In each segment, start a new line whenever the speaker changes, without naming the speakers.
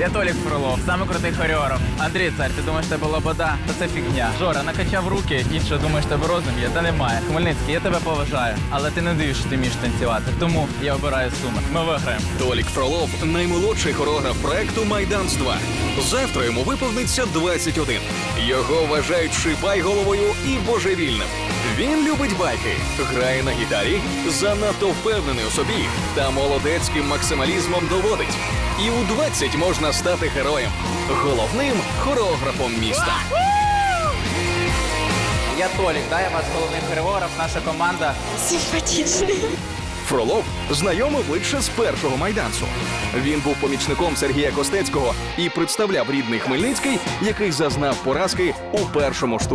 Я Толік Фролов, самий крутий хореограф. Андрій Цар, ти думаєш, тебе лобода? Та це фігня. Жора, накачав руки, інше думаєш, тебе розум є, та немає. Хмельницький, я тебе поважаю, але ти не що ти вмієш танцювати. Тому я обираю суми. Ми виграємо.
Толік Фролов наймолодший хореограф проекту Майданс 2. Завтра йому виповниться 21. Його вважають шибайголовою і божевільним. Він любить байки, грає на гітарі, занадто впевнений у собі та молодецьким максималізмом доводить. І у 20 можна стати героєм, головним хореографом міста.
Я Толік, да, я ваш головний хореограф, наша команда.
Симпатичный.
Фролов знайомив лише з першого майданцу. Він був помічником Сергія Костецького і представляв рідний Хмельницький, який зазнав поразки у першому ж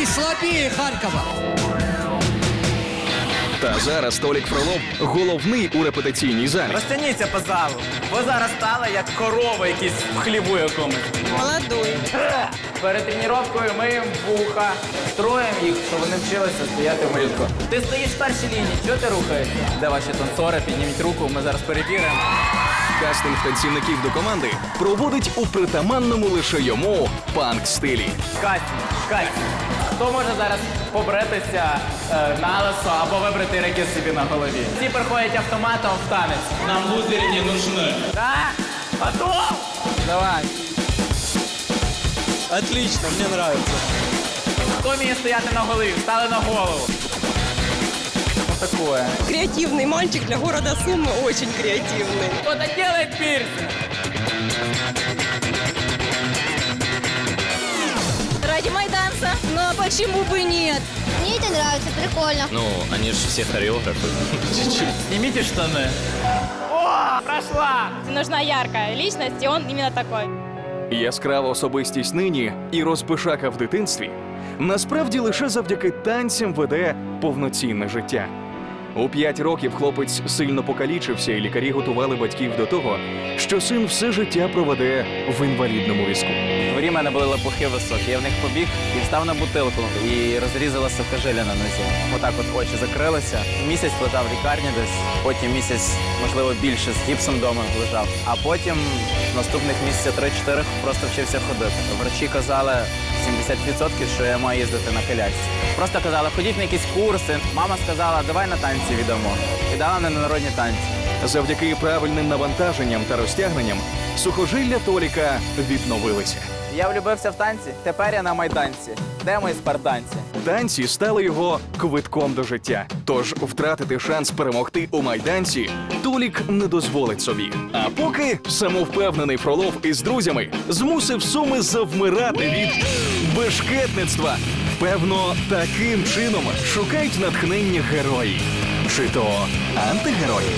турі.
Хмельницкий слабее Харькова.
Та зараз Толік Фролов головний у репетиційній залі.
Розтягніться по залу. Ви зараз стали як корова якісь в хлібу якомусь.
Молодой.
Перед тренуванням миємо вуха, строїмо їх, щоб вони вчилися стояти в малютку. Ти стоїш в першій лінії, чого ти рухаєшся? Де ваші танцори? Підніміть руку, ми зараз перевіримо.
Кастинг танцівників до команди проводить у притаманному лише йому панк-стилі.
Катя, Катя, хто може зараз побритися е, на лисо або вибрати реки собі на голові? Всі приходять автоматом в танець.
Нам лузери не нужны.
Так? Готов? Давай.
Отлично, мне нравится.
Хто вміє стояти на голові? Стали на голову Ну такое.
Креативный мальчик для города Сумы, очень креативный.
Кто-то делает пирсинг.
Ради майданца. Ну а почему бы нет?
Мне это нравится, прикольно.
Ну, они же все хореографы.
Снимите штаны. О, прошла!
Нужна яркая личность, и он именно такой.
Яскрава особистість нині і розпишака в дитинстві насправді лише завдяки танцям веде повноцінне життя. У п'ять років хлопець сильно покалічився, і лікарі готували батьків до того, що син все життя проведе в інвалідному візку.
Дворі мене були лопухи високі. Я в них побіг і встав на бутилку і розрізалася сухожилля на нозі. Отак от очі закрилися. Місяць лежав в лікарні десь, потім місяць, можливо, більше з гіпсом вдома лежав. А потім наступних місяця 3-4 просто вчився ходити. Врачі казали 70%, що я маю їздити на колясці. Просто казали, ходіть на якісь курси. Мама сказала, давай на танці віддамо. І дала мене на народні танці.
Завдяки правильним навантаженням та розтягненням сухожилля Толіка відновилися.
Я влюбився в танці, тепер я на майданці. Де мої спартанці?
Танці стали його квитком до життя. Тож втратити шанс перемогти у майданці Толік не дозволить собі. А поки самовпевнений Фролов із друзями змусив суми завмирати від бешкетництва. Певно, таким чином шукають натхнення герої. Чи то антигерої?